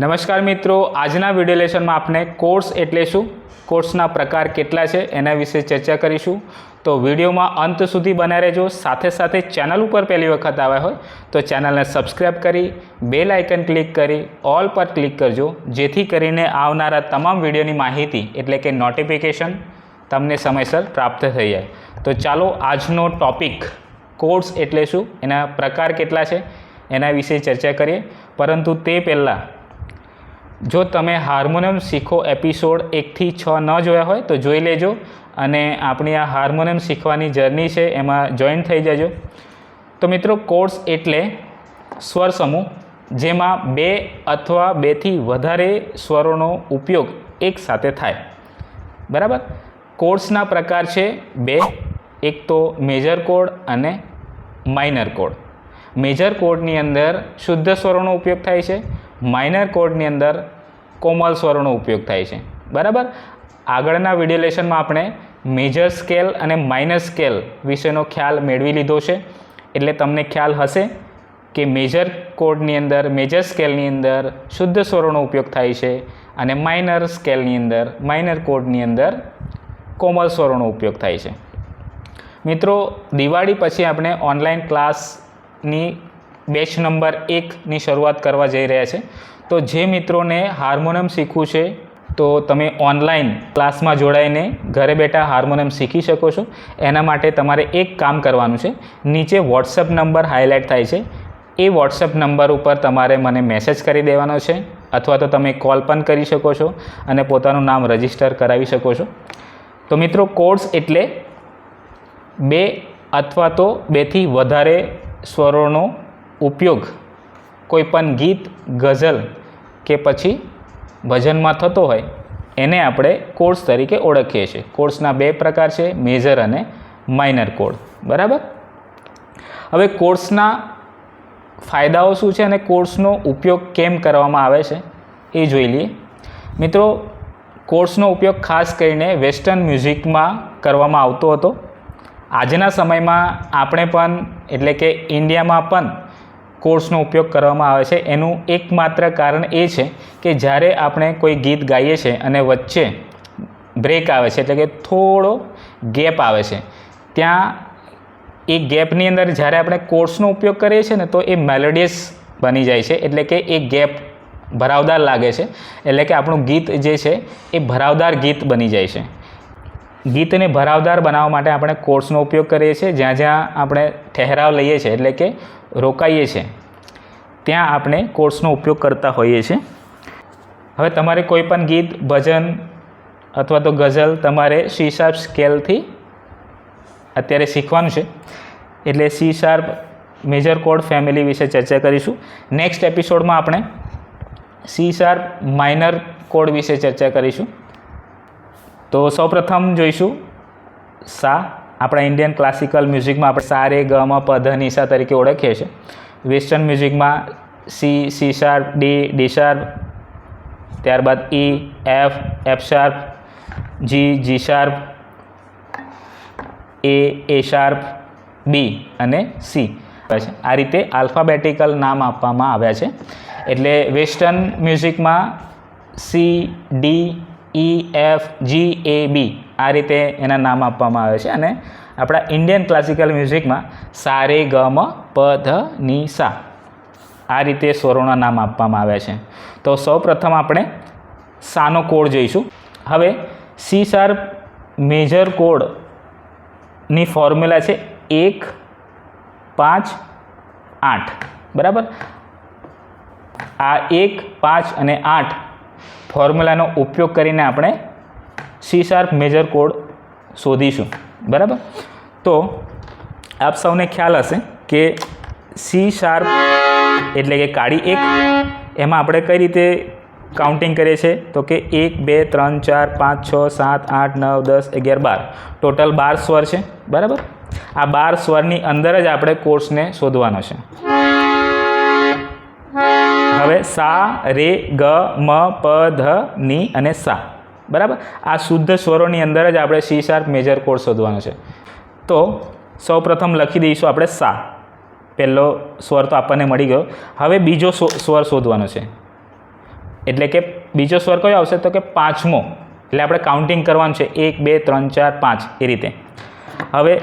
નમસ્કાર મિત્રો, આજના વીડિયો લેશનમાં આપણે કોર્સ એટલે શું? કોર્સના પ્રકાર કેટલા છે, એના વિશે ચર્ચા કરીશું. તો વિડીયોમાં અંત સુધી બન્યા રહેજો. સાથે સાથે ચેનલ ઉપર પહેલી વખત આવ્યા હોય, તો ચેનલને સબસ્ક્રાઈબ કરી બેલ આઇકન ક્લિક કરી ઓલ પર ક્લિક કરજો, જેથી કરીને આવનારા તમામ વિડીયોની માહિતી, એટલે કે નોટિફિકેશન તમને સમયસર પ્રાપ્ત થઈ જાય. તો ચાલો આજનો ટોપિક કોર્સ એટલે શું, એના પ્રકાર કેટલા છે, એના વિશે ચર્ચા કરીએ. પરંતુ તે પહેલાં જો તમે હાર્મોનિયમ શીખો એપિસોડ એકથી છ ન જોયા હોય તો જોઈ લેજો અને આપણી આ હાર્મોનિયમ શીખવાની જર્ની છે એમાં જોઈન થઈ જજો. તો મિત્રો કોર્સ એટલે સ્વર સમૂહ, જેમાં બે અથવા બેથી વધારે સ્વરોનો ઉપયોગ એકસાથે થાય. બરાબર? કોર્ડ્સના પ્રકાર છે બે, એક તો મેજર કોડ અને માઇનર કોડ. મેજર કોડની અંદર શુદ્ધ સ્વરોનો ઉપયોગ થાય છે, માઇનર કોડની અંદર કોમલ સ્વરોનો ઉપયોગ થાય છે. બરાબર? આગળના વીડિયો લેશનમાં આપણે મેજર સ્કેલ અને માઇનર સ્કેલ વિશેનો ખ્યાલ મેળવી લીધો છે. એટલે તમને ખ્યાલ હશે કે મેજર કોડની અંદર, મેજર સ્કેલની અંદર શુદ્ધ સ્વરોનો ઉપયોગ થાય છે અને માઇનર સ્કેલની અંદર, માઇનર કોડની અંદર કોમલ સ્વરોનો ઉપયોગ થાય છે. મિત્રો, દિવાળી પછી આપણે ઓનલાઈન ક્લાસની બેચ નંબર એકની શરૂઆત કરવા જઈ રહ્યા છે. તો જે મિત્રોને હાર્મોનિયમ શીખવું છે, તો તમે ઓનલાઈન ક્લાસમાં જોડાઈને ઘરે બેઠા હાર્મોનિયમ શીખી શકો છો. એના માટે તમારે એક કામ કરવાનું છે, નીચે વોટ્સઅપ નંબર હાઇલાઇટ થાય છે. એ વોટ્સઅપ નંબર ઉપર તમારે મને મેસેજ કરી દેવાનો છે, અથવા તો તમે કોલ પણ કરી શકો છો અને પોતાનું નામ રજિસ્ટર કરાવી શકો છો. તો મિત્રો કોર્સ એટલે બે અથવા તો બેથી વધારે સ્વરોનો ઉપયોગ કોઈપણ ગીત, ગઝલ કે પછી ભજનમાં થતો હોય, એને આપણે કોડ્સ તરીકે ઓળખીએ છીએ. કોડ્સના બે પ્રકાર છે, મેજર અને માઇનર કોડ. બરાબર? હવે કોડ્સના ફાયદાઓ શું છે અને કોડ્સનો ઉપયોગ કેમ કરવામાં આવે છે, એ જોઈ લઈએ. મિત્રો કોર્સનો ઉપયોગ ખાસ કરીને વેસ્ટર્ન મ્યુઝિકમાં કરવામાં આવતો હતો. આજના સમયમાં આપણે પણ, એટલે કે ઇન્ડિયામાં પણ કોર્સનો ઉપયોગ કરવામાં આવે છે. એનું એકમાત્ર કારણ એ છે કે જ્યારે આપણે કોઈ ગીત ગાઈએ છીએ અને વચ્ચે બ્રેક આવે છે, એટલે કે થોડો ગેપ આવે છે, ત્યાં એ ગેપની અંદર જ્યારે આપણે કોર્સનો ઉપયોગ કરીએ છીએ ને, તો એ મેલોડિયસ બની જાય છે. એટલે કે એ ગેપ ભરાવદાર લાગે છે. એટલે કે આપણું ગીત જે છે એ ભરાવદાર ગીત બની જાય છે. ગીતને ભરાવદાર બનાવવા માટે આપણે કોર્સનો ઉપયોગ કરીએ છીએ. જ્યાં જ્યાં આપણે ઠહેરાવ લઈએ છીએ, એટલે કે રોકાઈએ છીએ, ત્યાં આપણે કોર્સનો ઉપયોગ કરતા હોઈએ છીએ. હવે તમારે કોઈ પણ ગીત, ભજન અથવા તો ગઝલ તમારે સી શાર્પ સ્કેલથી અત્યારે શીખવાનું છે. એટલે સી શાર્પ મેજર કોડ ફેમિલી વિશે ચર્ચા કરીશું. નેક્સ્ટ એપિસોડમાં આપણે સી શાર્પ માઇનર કોડ વિશે ચર્ચા કરીશું. તો સૌપ્રથમ જોઈશું સા આપણા ઇન્ડિયન ક્લાસિકલ મ્યુઝિકમાં આપણે સા રે ગ મ પ ધ નિ સા તરીકે ઓળખીએ છીએ. Western મ્યુઝિકમાં C C sharp D D sharp ત્યારબાદ E F F sharp G G sharp A A sharp B અને સી છે આ રીતે આલ્ફાબેટિકલ નામ આપવામાં આવ્યા છે. એટલે western મ્યુઝિકમાં C D E F G A B આ રીતે એના નામ આપવામાં આવે છે અને આપણા ઇન્ડિયન ક્લાસિકલ મ્યુઝિકમાં સા રે ગ, મ, પ, ધ, ની, સા આ રીતે સ્વરોના નામ આપવામાં આવ્યા છે. તો સૌ પ્રથમ આપણે સાનો કોડ જોઈશું. હવે સી શાર્પ મેજર કોડની ફોર્મ્યુલા છે એક, પાંચ, આઠ. બરાબર? આ એક, પાંચ અને આઠ ફોર્મ્યુલાનો ઉપયોગ કરીને આપણે સી શાર્પ મેજર કોડ શોધીશું. બરાબર? તો આપ સૌને ખ્યાલ હશે કે સી શાર્પ એટલે કે કાળી એક, એમાં આપણે કઈ રીતે કાઉન્ટિંગ કરીએ છીએ? તો કે એક, બે, ત્રણ, ચાર, પાંચ, છ, સાત, આઠ, નવ, દસ, અગિયાર, બાર. ટોટલ બાર સ્વર છે. બરાબર? આ બાર સ્વરની અંદર જ આપણે કોર્સને શોધવાનો છે. હવે સા રે ગ મ પ ધ ની અને સા. બરાબર? આ શુદ્ધ સ્વરોની અંદર જ આપણે સી શાર્પ મેજર કોડ શોધવાનો છે. તો સૌપ્રથમ લખી દઈશું આપણે સા. પહેલો સ્વર તો આપણને મળી ગયો. હવે બીજો સ્વર શોધવાનો છે. એટલે કે બીજો સ્વર કયો આવશે? તો કે પાંચમો. એટલે આપણે કાઉન્ટિંગ કરવાનું છે. એક બે ત્રણ ચાર પાંચ. એ રીતે. હવે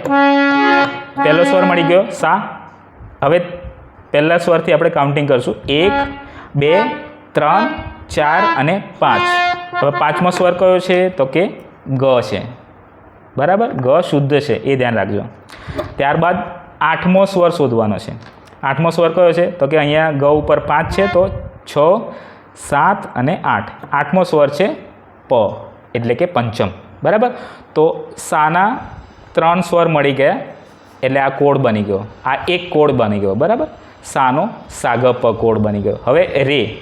પહેલો સ્વર મળી ગયો. સા. હવે પહેલા સ્વરથી આપણે કાઉન્ટિંગ કરશું. એક, બે, ત્રણ, ચાર અને પાંચ. હવે પાંચમો સ્વર કયો છે? તો કે ગ છે. બરાબર? ગ શુદ્ધ છે. એ ધ્યાન રાખજો. ત્યારબાદ આઠમો સ્વર શોધવાનો છે. આઠમો સ્વર કયો છે? તો કે અહીંયા ગ ઉપર પાંચ છે, તો છ, સાત અને આઠ. આઠમો સ્વર છે પ, એટલે કે પંચમ. બરાબર? તો સાના ત્રણ સ્વર મળી ગયા. એટલે આ કોડ બની ગયો. આ એક કોડ બની ગયો. બરાબર? સાનો સાગ કોડ બની ગયો. હવે રે.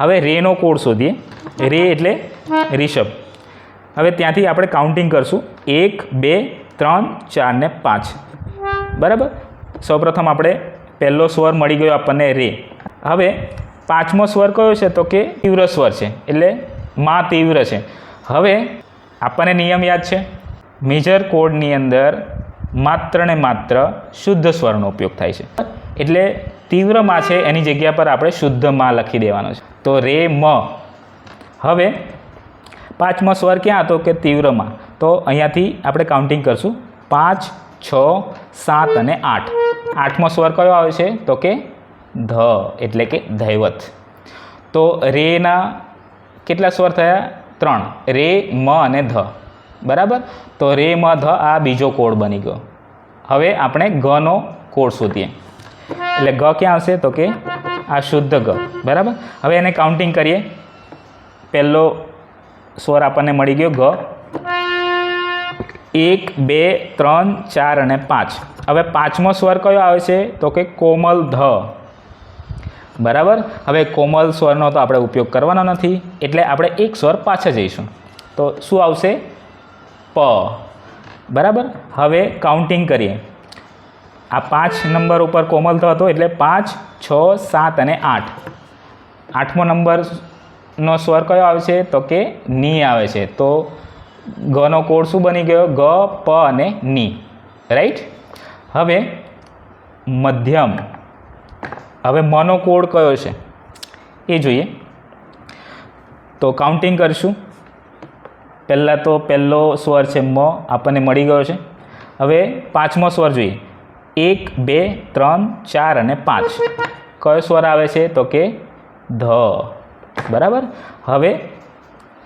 હવે રેનો કોડ શોધીએ. રે એટલે રિષભ. હવે ત્યાંથી આપણે કાઉન્ટિંગ કરશું. એક, બે, ત્રણ, ચાર ને પાંચ. બરાબર? સૌપ્રથમ આપણે પહેલો સ્વર મળી ગયો આપણને રે. હવે પાંચમો સ્વર કયો છે? તો કે તીવ્ર સ્વર છે. એટલે માં તીવ્ર છે. હવે આપણને નિયમ યાદ છે. મેજર કોડની અંદર માત્ર ને માત્ર શુદ્ધ સ્વરનો ઉપયોગ થાય છે. એટલે તીવ્રમાં છે, એની જગ્યા પર આપણે શુદ્ધમાં લખી દેવાનો છે. તો રે મ. હવે પાંચમો સ્વર ક્યાં હતો કે તીવ્રમાં તો અહીંયાથી આપણે કાઉન્ટિંગ કરશું. પાંચ, છ, સાત અને આઠ. આઠમો સ્વર કયો આવે છે? તો કે ધ, એટલે કે ધૈવત તો રેના કેટલા સ્વર થયા? ત્રણ. રે, મ અને ધ. બરાબર? તો રે, મ, ધ આ બીજો કોડ બની ગયો. હવે આપણે ગનો કોડ શોધીએ. એટલે ગ ક્યાં આવશે? તો કે આ શુદ્ધ ગ. બરાબર? હવે એને કાઉન્ટિંગ કરીએ. પહેલો સ્વર આપણને મળી ગયો ગ. એક, બે, ત્રણ, ચાર અને પાંચ. હવે પાંચમો સ્વર કયો આવે છે? તો કે કોમલ ધ. બરાબર? હવે કોમલ સ્વરનો તો આપણે ઉપયોગ કરવાનો નથી. એટલે આપણે એક સ્વર પાછા જઈશું. તો શું આવશે? પ. બરાબર? હવે કાઉન્ટિંગ કરીએ. આ પાંચ નંબર ઉપર કોમલ તો હતો એટલે પાંચ, છ, સાત અને આઠ. આઠમો નંબરનો સ્વર કયો આવે છે? તો કે ની આવે છે. તો ગનો કોડ શું બની ગયો? ગ, પ અને ની. રાઈટ હવે મધ્યમ. હવે મનો કોડ કયો છે? એ જોઈએ. તો કાઉન્ટિંગ કરીશું. પહેલાં તો પહેલો સ્વર છે મ. આપણને મળી ગયો છે. હવે પાંચમો સ્વર જોઈએ. એક, બે, ત્રણ, ચાર અને પાંચ. કયો સ્વર આવે છે તો કે ધ. બરાબર? હવે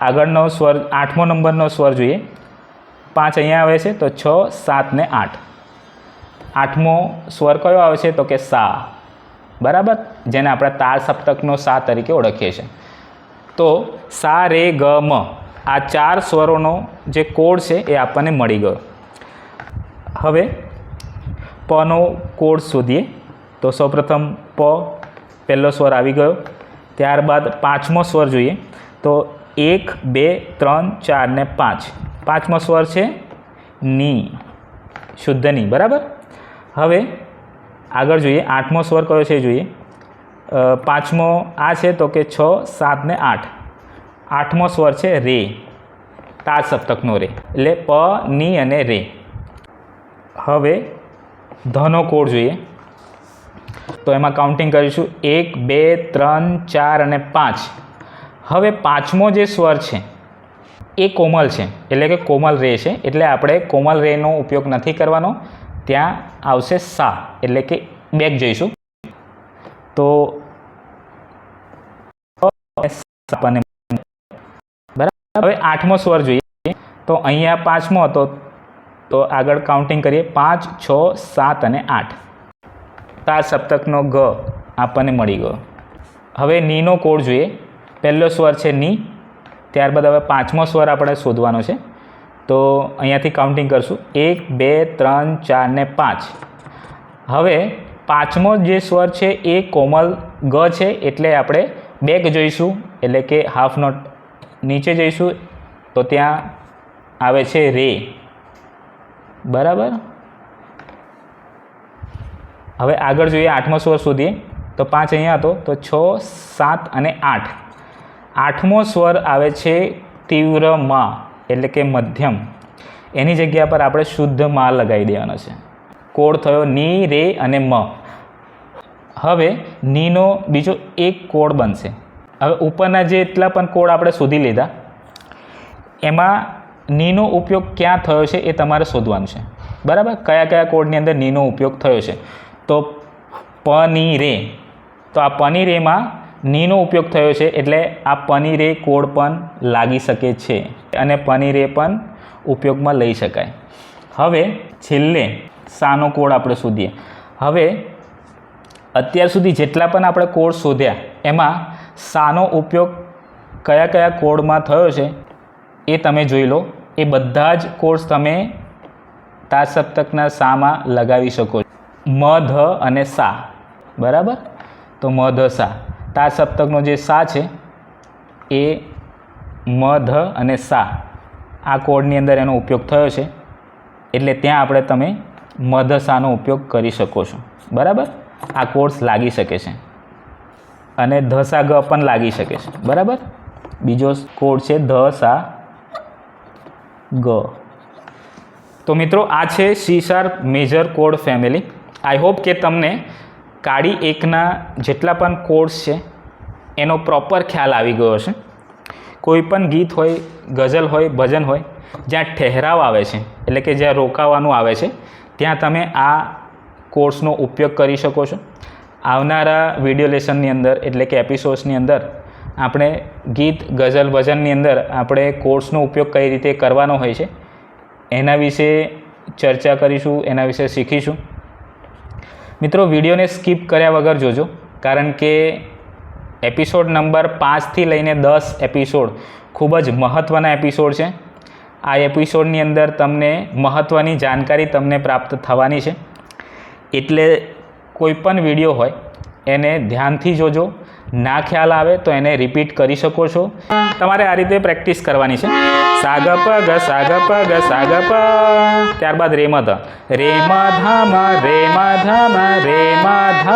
આગળનો સ્વર, આઠમો નંબરનો સ્વર જોઈએ. પાંચ અહીંયા આવે છે તો છ, સાત ને આઠ. આઠમો સ્વર કયો આવે છે તો કે સા. બરાબર? જેને આપણે તાર સપ્તકનો સા તરીકે ઓળખીએ છીએ. તો સા, રે, ગ, મ. આ ચાર સ્વરોનો જે કોડ છે એ આપણને મળી ગયો. હવે પનો કોડ શોધીએ. તો સૌપ્રથમ પ પહેલો સ્વર આવી ગયો. ત્યારબાદ પાંચમો સ્વર જોઈએ. તો એક, બે, ત્રણ, ચાર ને પાંચ. પાંચમો સ્વર છે ની. શુદ્ધની, બરાબર? હવે આગળ જોઈએ. આઠમો સ્વર કયો છે જોઈએ. પાંચમો આ છે તો કે છ, સાત ને આઠ. આઠમો સ્વર છે રે. તાર સપ્તકનો રે. એટલે પ, ની અને રે. હવે ધનો કોડ જોઈએ. તો એમાં કાઉન્ટિંગ કરીશું. એક, બે, ત્રણ, ચાર અને પાંચ. હવે પાંચમો જે સ્વર છે, એ કોમલ છે. એટલે કે કોમલ રે છે. એટલે આપણે કોમલ રેનો ઉપયોગ નથી કરવાનો. ત્યાં આવશે સા. એટલે કે બેક જઈશું. તો બરાબર? હવે આઠમો સ્વર જોઈએ. તો અહીંયા પાંચમો હતો. તો આગળ કાઉન્ટિંગ કરીએ. પાંચ, છ, સાત અને આઠ. તાર સપ્તકનો ગ આપણને મળી ગયો. હવે નીનો કોડ જોઈએ. પહેલો સ્વર છે ની. ત્યારબાદ હવે પાંચમો સ્વર આપણે શોધવાનો છે. તો અહીંયાથી કાઉન્ટિંગ કરશું. એક, બે, ત્રણ, ચાર ને પાંચ. હવે પાંચમો જે સ્વર છે એ કોમલ ગ છે એટલે આપણે બેક જોઈશું. એટલે કે હાફ નોટ નીચે જઈશું. તો ત્યાં આવે છે રે. બરાબર? હવે આગળ જોઈએ આઠમો સ્વર શોધીએ. તો પાંચ અહીંયા હતો. તો છ, સાત અને આઠ. આઠમો સ્વર આવે છે તીવ્રમાં એટલે કે મધ્યમ. એની જગ્યા પર આપણે શુદ્ધમાં લગાવી દેવાનો છે. કોડ થયો ની, રે અને મ. હવે નીનો બીજો એક કોડ બનશે. હવે ઉપરના જેટલા પણ કોડ આપણે શોધી લીધા, એમાં નીનો ઉપયોગ ક્યાં થયો છે એ તમારે શોધવાનું છે. બરાબર? કયા કયા કોડની અંદર નીનો ઉપયોગ થયો છે? તો પનીરે. તો આ પનીરેમાં નીનો ઉપયોગ થયો છે એટલે આ પનીરે કોડ પણ લાગી શકે છે અને પનીરે પણ ઉપયોગમાં લઈ શકાય. હવે છેલ્લે સાનો કોડ આપણે શોધીએ. હવે અત્યાર સુધી જેટલા પણ આપણે કોડ શોધ્યા, એમાં સાનો ઉપયોગ કયા કયા કોડમાં થયો છે એ તમે જોઈ લો. એ બધા જ કોર્સ તમે તા સપ્તકના સામાં લગાવી શકો છો. મ ધ અને સા. બરાબર? તો મ ધ સા. તા સપ્તકનો જે સા છે, એ મ ધ અને સા. આ કોડની અંદર એનો ઉપયોગ થયો છે. એટલે ત્યાં આપણે તમે મધ, સાનો ઉપયોગ કરી શકો છો. બરાબર? આ કોર્સ લાગી શકે છે. અને ધ, સા, ગ પણ લાગી શકે છે. બરાબર? બીજો કોડ છે, ધ, સા. ગ. તો મિત્રો, આ છે સી શાર્પ મેજર કોડ ફેમિલી આઈ હોપ કે તમને કાળી એકના જેટલા પણ કોડ્સ છે, એનો પ્રોપર ખ્યાલ આવી ગયો છે કોઈ પણ ગીત હોય, ગઝલ હોય, ભજન હોય, જ્યાં ઠહેરાવ આવે છે, એટલે કે જ્યાં રોકાવાનું આવે છે, ત્યાં તમે આ કોર્સનો ઉપયોગ કરી શકો છો. આવનારા વીડિયો લેસનની અંદર, એટલે કે એપિસોડ્સની અંદર આપણે ગીત, ગઝલ, ભજનની અંદર આપણે કોર્સનો ઉપયોગ કઈ રીતે કરવાનો હોય છે, એના વિશે ચર્ચા કરીશું, એના વિશે શીખીશું. મિત્રો, વિડીયોને સ્કીપ કર્યા વગર જોજો, કારણ કે એપિસોડ નંબર પાંચથી લઈને દસ એપિસોડ ખૂબ જ મહત્ત્વના એપિસોડ છે. આ એપિસોડની અંદર તમને મહત્ત્વની જાણકારી તમને પ્રાપ્ત થવાની છે. એટલે કોઈ પણ વીડિયો હોય એને ધ્યાનથી જોજો. ના ખ્યાલ આવે તો એને રિપીટ કરી શકો છો. તમારે આ રીતે પ્રેક્ટિસ કરવાની છે. સાગ પ ગ સાગ પ ગ સાગ પ ત્યારબાદ રેમ ધ રેમ ધામ રેમ ધામ રેમ ધ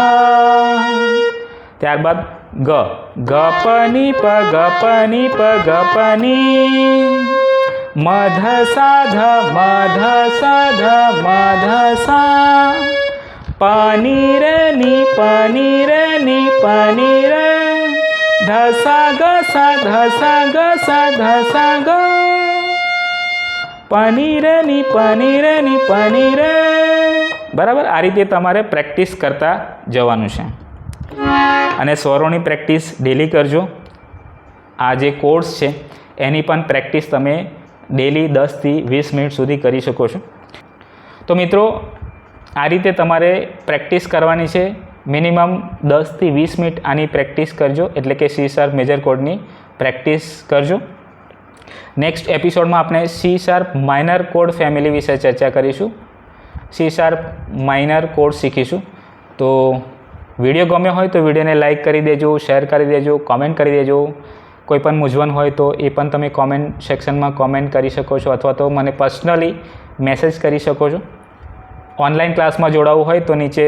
ત્યારબાદ ગ. ગ પ ની પ ગ પ ની પ ગ પ ની મધ સાધ મધ સાધ, મધ સા પનીરની પનીરની પનીર ધસા ગસા ધસા ગસા ધસા ગ પનીરની પનીરની પનીર બરાબર આ રીતે તમારે પ્રેક્ટિસ કરતા જવાનું છે. અને સ્વરોની પ્રેક્ટિસ ડેલી કરજો. આ જે કોર્સ છે, એની પણ પ્રેક્ટિસ તમે ડેલી દસથી વીસ મિનિટ સુધી કરી શકો છો. તો મિત્રો આ રીતે તમારે પ્રેક્ટિસ કરવાની છે. મિનિમમ દસથી વીસ મિનિટ આની પ્રેક્ટિસ કરજો, એટલે કે સી શાર્પ મેજર કોડની પ્રેક્ટિસ કરજો. નેક્સ્ટ એપિસોડમાં આપણે સી શાર્પ માઇનર કોડ ફેમિલી વિશે ચર્ચા કરીશું. સી શાર્પ માઇનર કોડ શીખીશું. તો વીડિયો ગમ્યો હોય તો વિડીયોને લાઇક કરી દેજો, શેર કરી દેજો, કોમેન્ટ કરી દેજો. કોઈ પણ મૂંઝવણ હોય તો એ પણ તમે કોમેન્ટ સેક્શનમાં કોમેન્ટ કરી શકો છો અથવા તો મને પર્સનલી મેસેજ કરી શકો છો. ઓનલાઈન ક્લાસમાં જોડાવવું હોય તો નીચે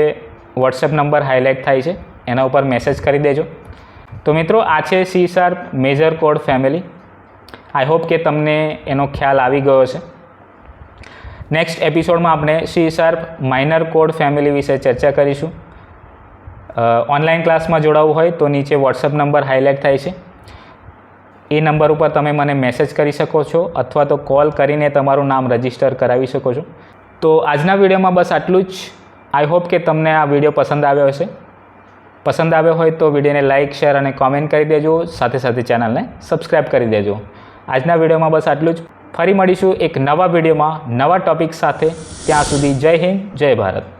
વોટ્સએપ નંબર હાઇલાઇટ થાય છે. એના ઉપર મેસેજ કરી દેજો. તો મિત્રો, આ છે સી શાર્પ મેજર કોડ ફેમિલી આઈ હોપ કે તમને એનો ખ્યાલ આવી ગયો છે નેક્સ્ટ એપિસોડમાં આપણે સી શાર્પ માઇનર કોડ ફેમિલી વિશે ચર્ચા કરીશું. ઓનલાઈન ક્લાસમાં જોડાવવું હોય તો નીચે વોટ્સએપ નંબર હાઇલાઇટ થાય છે. એ નંબર ઉપર તમે મને મેસેજ કરી શકો છો અથવા તો કોલ કરીને તમારું નામ રજિસ્ટર કરાવી શકો છો. તો આજના વિડીયોમાં બસ આટલું જ. આઈ હોપ કે તમને આ વીડિયો પસંદ આવ્યો હશે. પસંદ આવ્યો હોય તો વિડીયોને લાઇક શેર અને કોમેન્ટ કરી દેજો. સાથે સાથે ચેનલને સબસ્ક્રાઈબ કરી દેજો. આજના વિડીયોમાં બસ આટલું જ. ફરી મળીશું એક નવા વિડીયોમાં નવા ટોપિક સાથે. ત્યાં સુધી જય હિન્દ, જય ભારત.